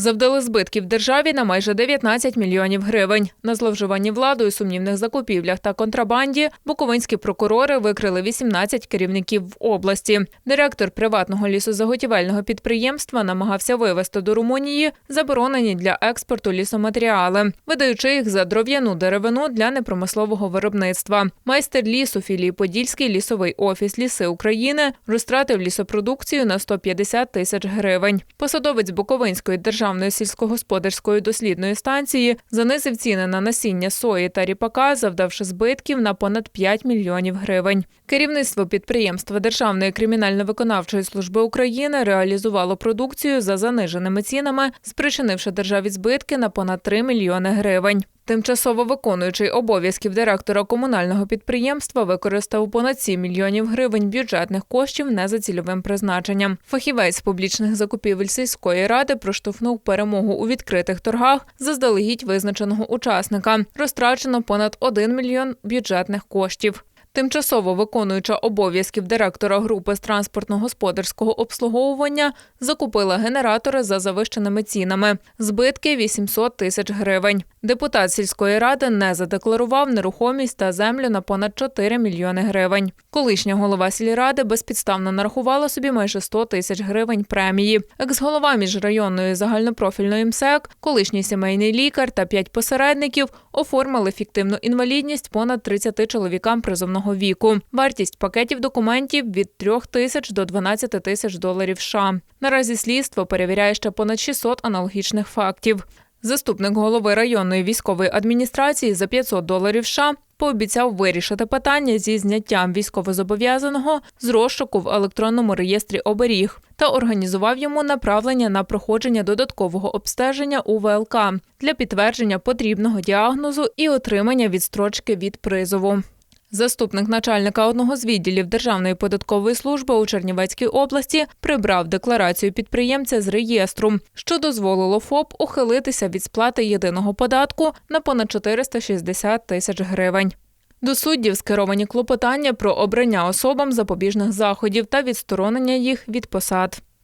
Завдали збитків державі на майже 19 мільйонів гривень. На зловживанні владою, сумнівних закупівлях та контрабанді буковинські прокурори викрили 18 керівників в області. Директор приватного лісозаготівельного підприємства намагався вивезти до Румунії заборонені для експорту лісоматеріали, видаючи їх за дров'яну деревину для непромислового виробництва. Майстер лісу філії Подільський лісовий офіс Ліси України розтратив лісопродукцію на 150 тисяч гривень. Посадовець Буковинської державної сільськогосподарської дослідної станції занизив ціни на насіння сої та ріпака, завдавши збитків на понад 5 мільйонів гривень. Керівництво підприємства Державної кримінально-виконавчої служби України реалізувало продукцію за заниженими цінами, спричинивши державі збитки на понад 3 мільйони гривень. Тимчасово виконуючий обов'язків директора комунального підприємства використав понад 7 мільйонів гривень бюджетних коштів не за цільовим призначенням. Фахівець публічних закупівель сільської ради проштовхнув перемогу у відкритих торгах заздалегідь визначеного учасника. Розтрачено понад 1 мільйон бюджетних коштів. Тимчасово виконуюча обов'язків директора групи з транспортно-господарського обслуговування закупила генератори за завищеними цінами. Збитки 800 тисяч гривень. Депутат сільської ради не задекларував нерухомість та землю на понад 4 мільйони гривень. Колишня голова сільради безпідставно нарахувала собі майже 100 тисяч гривень премії. Екс-голова міжрайонної загальнопрофільної МСЕК, колишній сімейний лікар та п'ять посередників оформили фіктивну інвалідність понад 30 чоловікам призовного віку. Вартість пакетів документів від 3 тисяч до 12 тисяч доларів США. Наразі слідство перевіряє ще понад 600 аналогічних фактів. Заступник голови районної військової адміністрації за 500 доларів США пообіцяв вирішити питання зі зняттям військовозобов'язаного з розшуку в електронному реєстрі оберіг та організував йому направлення на проходження додаткового обстеження у ВЛК для підтвердження потрібного діагнозу і отримання відстрочки від призову. Заступник начальника одного з відділів Державної податкової служби у Чернівецькій області прибрав декларацію підприємця з реєстру, що дозволило ФОП ухилитися від сплати єдиного податку на понад 460 тисяч гривень. До суддів скеровані клопотання про обрання особам запобіжних заходів та відсторонення їх від посад.